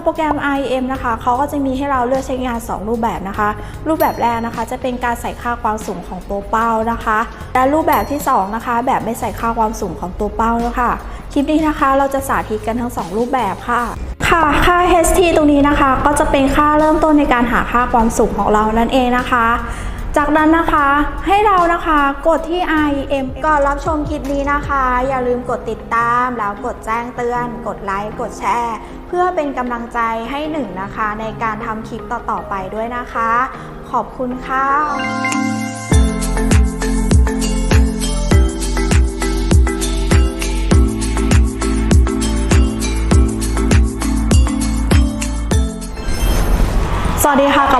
ับโปรแกรม IEM นะคะเขาก็จะมีให้เราเลือกใช้งาน 2 รูปแบบนะคะ รูปแบบแรกนะคะ จะเป็นการใส่ค่าความสูงของตัวเป้านะคะ และรูปแบบที่ 2 นะคะ แบบไม่ใส่ค่าความสูงของตัวเป้าแล้วค่ะคลิปนี้นะคะเราจะสาธิตกันทั้ง 2 รูปแบบค่ะค่ะค่า HT ตรงนี้นะคะ ก็จะเป็นค่าเริ่มต้นในการหาค่าความสูงของเรานั่นเองนะคะ จากนั้นนะคะให้เรานะคะกดที่ i m ก่อนรับชมคลิปนี้นะคะ อย่าลืมกดติดตามแล้วกดแจ้งเตือน กดไลค์กดแชร์ เพื่อเป็นกำลังใจให้หนึ่งนะคะ ในการทำคลิปต่อๆไปด้วยนะคะ ขอบคุณค่ะ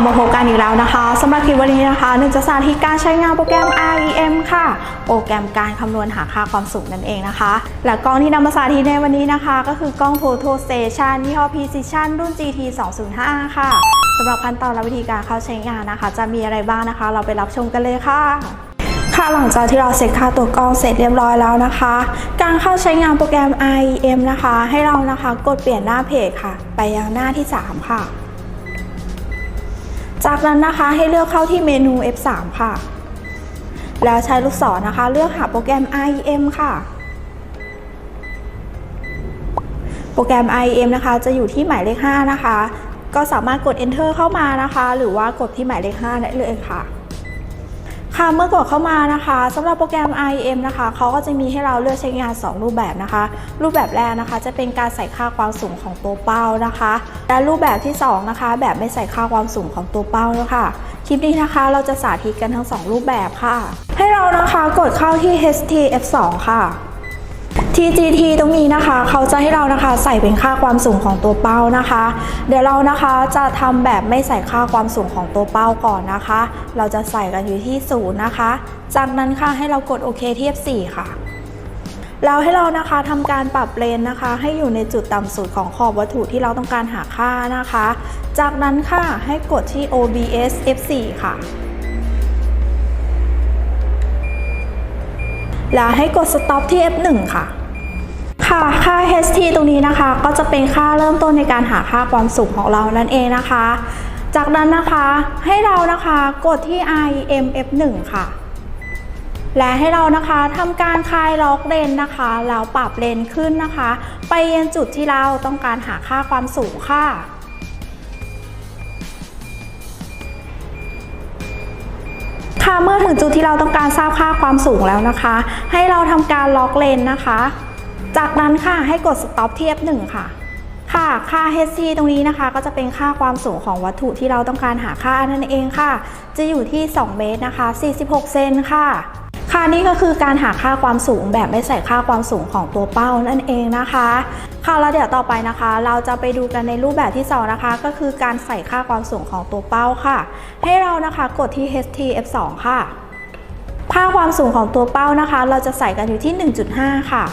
ลับมาพบกันอีกแล้วนะคะสำหรับคลิปวันนี้นะคะหนึ่งจะสาธิตการใช้งานโปรแกรม REM ค่ะ โปรแกรมการคำนวณหาค่าความสูงนั่นเองนะคะ และกล้องที่นำมาสาธิตในวันนี้นะคะ ก็คือกล้อง Photo Station ยี่ห้อ Precision รุ่น GT 205ค่ะสำหรับขั้นตอนและวิธีการเข้าใช้งานนะคะ จะมีอะไรบ้างนะคะ เราไปรับชมกันเลยค่ะค่ะหลังจากที่เราเสร็จค่าตัวกล้องเสร็จเรียบร้อยแล้วนะคะ การเข้าใช้งานโปรแกรม IEM นะคะ ให้เรานะคะกดเปลี่ยนหน้าเพจค่ะ ไปยังหน้าที่ 3 ค่ะ จากนั้นนะคะให้เลือกเข้าที่เมนู F3 ค่ะ แล้วใช้ลูกศรนะคะ เลือกหาโปรแกรม IEM ค่ะ โปรแกรม IEM นะคะจะอยู่ที่หมายเลข 5 นะคะ ก็สามารถกด Enter เข้ามานะคะ หรือว่ากดที่หมายเลข 5 ได้เลยค่ะ ค่ะเมื่อกดเข้ามานะคะสำหรับโปรแกรม IEM นะคะเขาก็จะมีให้เราเลือกใช้งาน 2 รูปแบบนะคะ รูปแบบแรกนะคะ จะเป็นการใส่ค่าความสูงของตัวเป้านะคะ และรูปแบบที่ 2 นะคะ แบบไม่ใส่ค่าความสูงของตัวเป้านะคะคลิปนี้นะคะเราจะสาธิตกันทั้ง 2 รูปแบบค่ะ ให้เรานะคะกดเข้าที่ HTF2 ค่ะ TGT ตรงนี้นะคะ เขาจะให้เรานะคะใส่เป็นค่าความสูงของตัวเป้านะคะ เดี๋ยวเรานะคะจะทำแบบไม่ใส่ค่าความสูงของตัวเป้าก่อนนะคะ เราจะใส่กันอยู่ที่ศูนย์นะคะ จากนั้นค่ะให้เรากดโอเคที่ F4 ค่ะแล้วให้เรานะคะทำการปรับเลนนะคะ ให้อยู่ในจุดต่ำสุดของขอบวัตถุที่เราต้องการหาค่านะคะ จากนั้นค่ะให้กดที่ OBS F4 ค่ะ แล้วให้กด stop ที่ F1 ค่ะ ค่ะค่า HT ตรงนี้นะคะ ก็จะเป็นค่าเริ่มต้นในการหาค่าความสูงของเรานั่นเองนะคะ จากนั้นนะคะให้เรานะคะกดที่ IM F1 ค่ะ และให้เรานะคะทำการคลายล็อกเลนนะคะแล้วปรับเลนขึ้นนะคะ ไปยังจุดที่เราต้องการหาค่าความสูงค่ะค่ะเมื่อถึงจุดที่เราต้องการทราบค่าความสูงแล้วนะคะ ให้เราทำการล็อกเลนนะคะ จากนั้นค่ะให้กด stop ที่ F1 ค่ะ ค่ะ ค่า HC ตรงนี้นะคะ ก็จะเป็นค่าความสูงของวัตถุที่เราต้องการหาค่านั่นเองค่ะ จะอยู่ที่ 2 เมตรนะคะ 46 เซนค่ะค่ะนี่ก็คือการหาค่าความสูงแบบไม่ใส่ค่าความสูงของตัวเป้านั่นเองนะคะ ค่ะแล้วเดี๋ยวต่อไปนะคะ เราจะไปดูกันในรูปแบบที่สองนะคะ ก็คือการใส่ค่าความสูงของตัวเป้าค่ะ ให้เรานะคะกดที่ HTF2 ค่ะ ค่าความสูงของตัวเป้านะคะ เราจะใส่กันอยู่ที่ 1.5 ค่ะ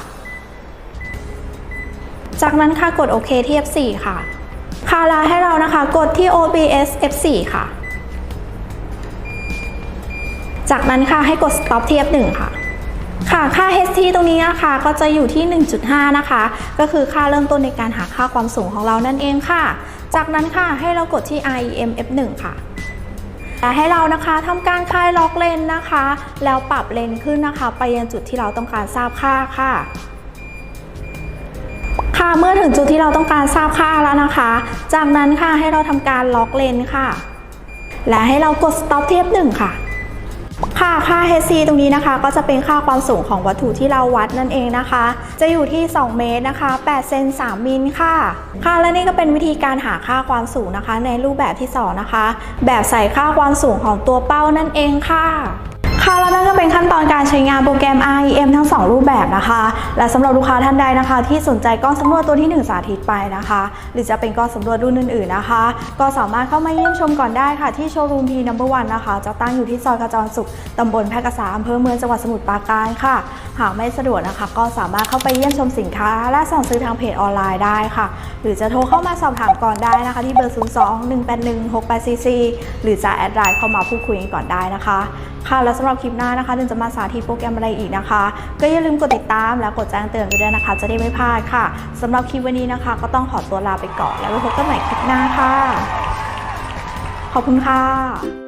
จากนั้นค่ะกดโอเคที่ F4 ค่ะค่ะแล้วให้เรานะคะกดที่ OBS F4 ค่ะ จากนั้นค่ะให้กด stop ที่ F1 ค่ะ ค่ะค่า HT ตรงนี้นะคะก็จะอยู่ที่ 1.5 นะคะ ก็คือค่าเริ่มต้นในการหาค่าความสูงของเรานั่นเองค่ะ จากนั้นค่ะให้เรากดที่ IEM F1 ค่ะและให้เรานะคะทำการคลายล็อกเลนนะคะ แล้วปรับเลนขึ้นนะคะ ไปยังจุดที่เราต้องการทราบค่าค่ะ ค่ะเมื่อถึงจุดที่เราต้องการทราบค่าแล้วนะคะ จากนั้นค่ะให้เราทำการล็อกเลนค่ะ และให้เรากด stop ที่ F1 ค่ะ ค่ะค่า HC ตรงนี้นะคะ ก็จะเป็นค่าความสูงของวัตถุที่เราวัดนั่นเองนะคะ จะอยู่ที่ 2 เมตรนะคะ8เซน3มิลค่ะ ค่ะและนี่ก็เป็นวิธีการหาค่าความสูงนะคะ ในรูปแบบที่ 2 นะคะ แบบใส่ค่าความสูงของตัวเป้านั่นเองค่ะ ค่ะแล้วนั่นก็เป็นขั้นตอนการใช้งานโปรแกรม REM ทั้ง 2 รูปแบบนะคะ และสำหรับลูกค้าท่านใดนะคะ ที่สนใจกล้องสำรวจตัวที่ 1 สาธิต ไปนะคะ หรือจะเป็นกอสำรวจรุ่นอื่นๆนะคะ ก็สามารถเข้ามาเยี่ยมชมก่อนได้ค่ะที่โชว์รูมพีนัมเบอร์วันนะคะ จะตั้งอยู่ที่ซอยขจรสุขตำบลแพรกษาอำเภอเมืองจังหวัดสมุทรปราการค่ะ หากไม่สะดวกนะคะ ก็สามารถเข้าไปเยี่ยมชมสินค้า และสั่งซื้อทางเพจออนไลน์ได้ค่ะ หรือจะโทรเข้ามาสอบถามก่อนได้นะคะ ที่เบอร์ 0 2 1 8 1 6 8 4 4 หรือจะแอดไลน์เข้ามาพูดคุยกันก่อนได้นะคะค่ะแล้วสำหรับคลิปหน้านะคะเดินจะมาสาธิตโปรแกรมอะไรอีกนะคะ ก็อย่าลืมกดติดตามและกดแจ้งเตือนไปด้วยนะคะ จะได้ไม่พลาดค่ะสำหรับคลิปวันนี้นะคะก็ต้องขอตัวลาไปก่อนแล้วไปพบกันใหม่คลิปหน้าค่ะ ขอบคุณค่ะ